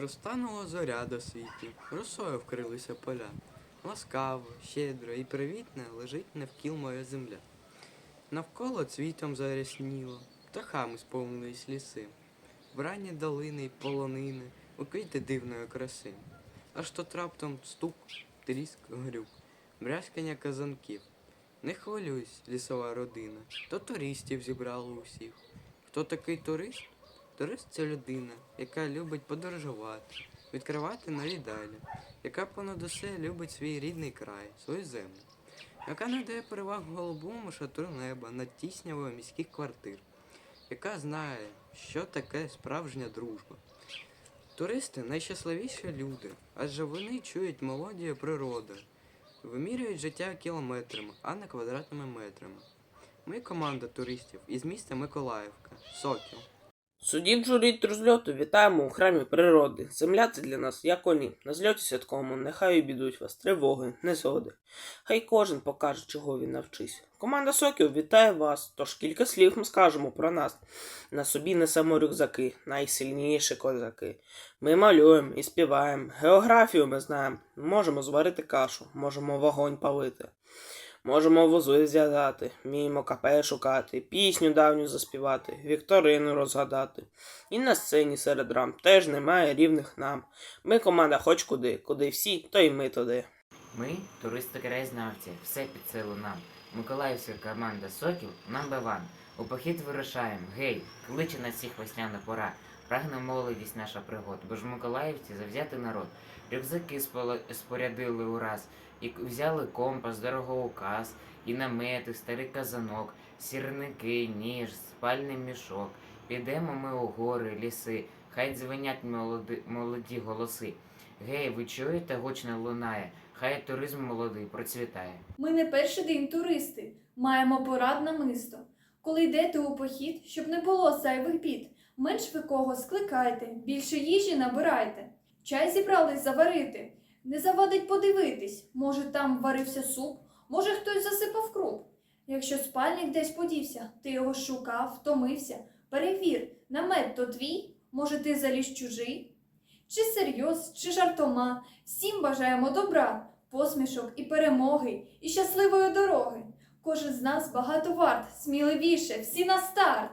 Розтанула зоря до світу, росою вкрилися поля. Ласкаво, щедро і привітне лежить навкіл моя земля. Навколо цвітом зарясніло, птахами сповнились ліси, вранні долини й полонини, у квіти дивної краси. Аж тут раптом стук, тріск, грюк, брязкання казанків. Не хвилюйся, лісова родина, то туристів зібрало усіх. Хто такий турист? Турист це людина, яка любить подорожувати, відкривати нові далі, яка понад усе любить свій рідний край, свою землю, яка надає перевагу голубому шатру неба над тіснявою міських квартир, яка знає, що таке справжня дружба. Туристи найщасливіші люди, адже вони чують мелодію природи, вимірюють життя кілометрами, а не квадратними метрами. Ми команда туристів із міста Миколаївка, Сокіл. Судіть журіть розльоту, вітаємо у храмі природи. Земля це для нас, як коні. На зльоті святкому, нехай обідуть вас тривоги, незгоди. Хай кожен покаже, чого він навчись. Команда Сокіл вітає вас, тож кілька слів ми скажемо про нас. На собі несемо рюкзаки, найсильніші козаки. Ми малюємо і співаємо, географію ми знаємо, можемо зварити кашу, можемо вогонь палити. Можемо вози зв'язати, вміємо капе шукати, пісню давню заспівати, вікторину розгадати. І на сцені серед рам теж немає рівних нам. Ми команда хоч куди, куди всі, то й ми туди. Ми туристи краєзнавці, все під силу нам. Миколаївська команда Сокіл number one. У похід вирушаємо. Гей, кличе нас всіх весняна пора. Прагне молодість наша пригод, бо ж миколаївці завзятий народ. Рюкзаки спорядили ураз, і взяли компас, дорогоуказ, і намети, старий казанок, сірники, ніж, спальний мішок. Підемо ми у гори, ліси, хай дзвенять молоді, молоді голоси. Гей, ви чуєте, гучно лунає, хай туризм молодий процвітає. Ми не перший день туристи, маємо порадне мисто. Коли йдете у похід, щоб не було зайвих бід, менш ви кого скликайте, більше їжі набирайте. Чай зібрались заварити. Не завадить подивитись, може там варився суп, може хтось засипав круп. Якщо спальник десь подівся, ти його шукав, втомився. Перевір, намет то твій, може ти заліз чужий. Чи серйоз, чи жартома, всім бажаємо добра, посмішок і перемоги, і щасливої дороги. Кожен з нас багато варт, сміливіше, всі на старт.